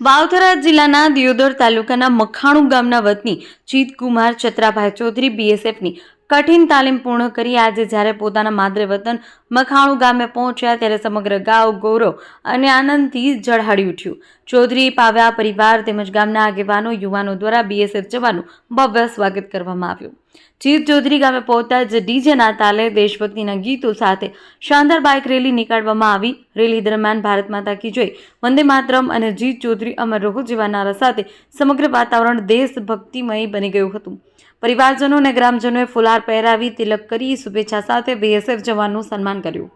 વાવથરા જિલ્લાના દિયોદર તાલુકાના મખાણુ ગામના વતની જીતકુમાર ચત્રાભાઈ ચૌધરી બીએસએફની કઠિન તાલીમ પૂર્ણ કરી આજે જ્યારે પોતાના માદરે વતન મખાણુ ગામે પહોંચ્યા ત્યારે સમગ્ર ગાવ ગૌરવ અને આનંદથી ઝળહાળી ઉઠ્યું. ચૌધરી, પાવ્યા પરિવાર તેમજ ગામના આગેવાનો, યુવાનો દ્વારા બીએસએફ જવાનું ભવ્ય સ્વાગત કરવામાં આવ્યું. જીત ચૌધરી ગામે પહોંચતા જ ડીજેના તાલે દેશભક્તિના ગીતો સાથે શાનદાર બાઇક રેલી નીકાળવામાં આવી. રેલી દરમિયાન ભારત માતા કી જય, વંદે માતરમ અને જીત ચૌધરી અમર રહો જેવા નારા સાથે સમગ્ર વાતાવરણ દેશભક્તિમય બની ગયું હતું. પરિવારજનો અને ગ્રામજનોએ ફુલાર પહેરાવી, તિલક કરી, શુભેચ્છા સાથે બીએસએફ જવાનનું સન્માન કર્યું.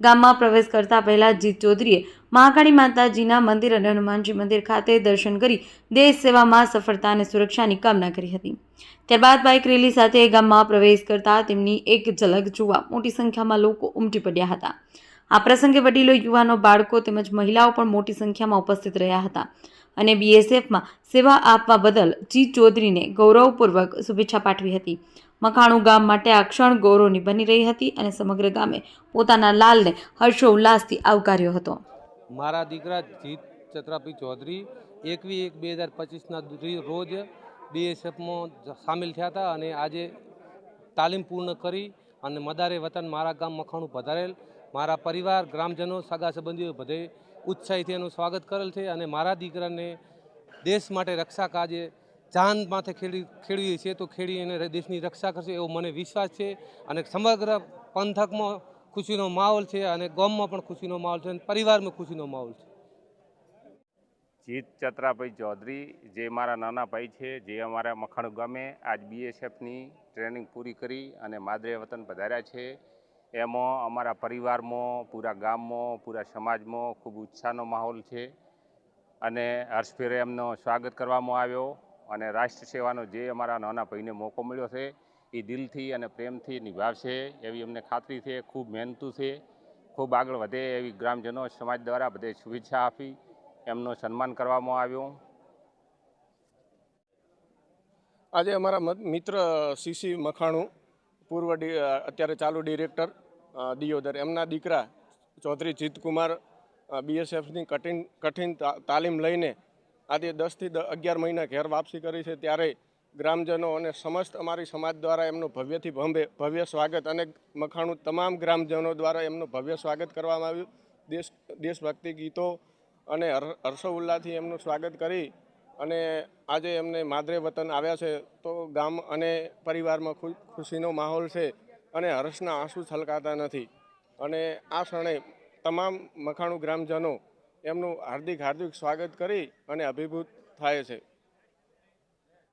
ગામમાં પ્રવેશ કરતા પહેલાં જીત ચૌધરીએ મહાકાળી માતાજીના મંદિર અને હનુમાનજી મંદિર ખાતે દર્શન કરી દેશ સેવામાં સફળતા અને સુરક્ષાની કામના કરી હતી. ત્યારબાદ બાઇક રેલી સાથે ગામમાં પ્રવેશ કરતા તેમની એક ઝલક જોવા મોટી સંખ્યામાં લોકો ઉમટી પડ્યા હતા. આ પ્રસંગે વડીલો, યુવાનો, બાળકો તેમજ મહિલાઓ પણ મોટી સંખ્યામાં ઉપસ્થિત રહ્યા હતા અને બીએસએફમાં સેવા આપવા બદલ જીત ચૌધરીને ગૌરવપૂર્વક શુભેચ્છા પાઠવી હતી. મખાણું ગામ માટે આ ક્ષણ ગૌરવની બની રહી હતી અને સમગ્ર ગામે પોતાના લાલને હર્ષોલ્લાસથી આવકાર્યો હતો. મારા દીકરા જીત ચત્રાપી ચૌધરી એકવી એક બે હજાર પચીસના રોજ બીએસએફમાં સામેલ થયા હતા અને આજે તાલીમ પૂર્ણ કરી અને મદારે વતન મારા ગામ મખાણું પધારેલ. મારા પરિવાર, ગ્રામજનો, સગા સંબંધીઓ બધે ઉત્સાહીથી એનું સ્વાગત કરેલ છે અને મારા દીકરાને દેશ માટે રક્ષા કાજે જાન માથે ખેડી, ખેડવી છે તો ખેડી અને દેશની રક્ષા કરશે એવો મને વિશ્વાસ છે અને સમગ્ર પંથકમાં ખુશીનો માહોલ છે અને ગામમાં પણ ખુશીનો માહોલ છે અને પરિવારમાં ખુશીનો માહોલ છે. જીત ચત્રાભાઈ ચૌધરી, જે મારા નાના ભાઈ છે, જે અમારા મખાણ ગામે આજ બીએસએફની ટ્રેનિંગ પૂરી કરી અને માદરે વતન પધાર્યા છે, એમાં અમારા પરિવારમાં, પૂરા ગામમાં, પૂરા સમાજમાં ખૂબ ઉત્સાહનો માહોલ છે અને હર્ષભેરે એમનો સ્વાગત કરવામાં આવ્યો. અને રાષ્ટ્ર સેવાનો જે અમારા નાના ભાઈને મોકો મળ્યો છે, એ દિલથી અને પ્રેમથી નિભાવશે એવી અમને ખાતરી છે, ખૂબ મહેનતુ છે, ખૂબ આગળ વધે એવી ગ્રામજનો સમાજ દ્વારા બધે શુભેચ્છા આપી એમનું સન્માન કરવામાં આવ્યું. આજે અમારા મત- મિત્ર સીસી મખાણું, પૂર્વ અત્યારે ચાલુ ડિરેક્ટર દિયોદર. એમના દીકરા ચૌધરી જીતકુમાર બીએસએફની કઠિન કઠિન તાલીમ લઈને આજે દસથી અગિયાર મહિના ઘેર વાપસી કરી છે, ત્યારે ગ્રામજનો અને સમસ્ત અમારી સમાજ દ્વારા એમનું ભવ્યથી ભંભે, ભવ્ય સ્વાગત અને મખાણું તમામ ગ્રામજનો દ્વારા એમનું ભવ્ય સ્વાગત કરવામાં આવ્યું. દેશ, દેશભક્તિ ગીતો અને હર- હર્ષોલ્લાસથી એમનું સ્વાગત કરી અને આજે એમને માદરે વતન આવ્યા છે. તો ગામ અને પરિવારમાં ખુશીનો માહોલ છે અને હર્ષના આંસુ છલકાતા નથી. અને આ ક્ષણે તમામ મખાણું ગ્રામજનો એમનું હાર્દિક હાર્દિક સ્વાગત કરી અને અભિભૂત થાય છે.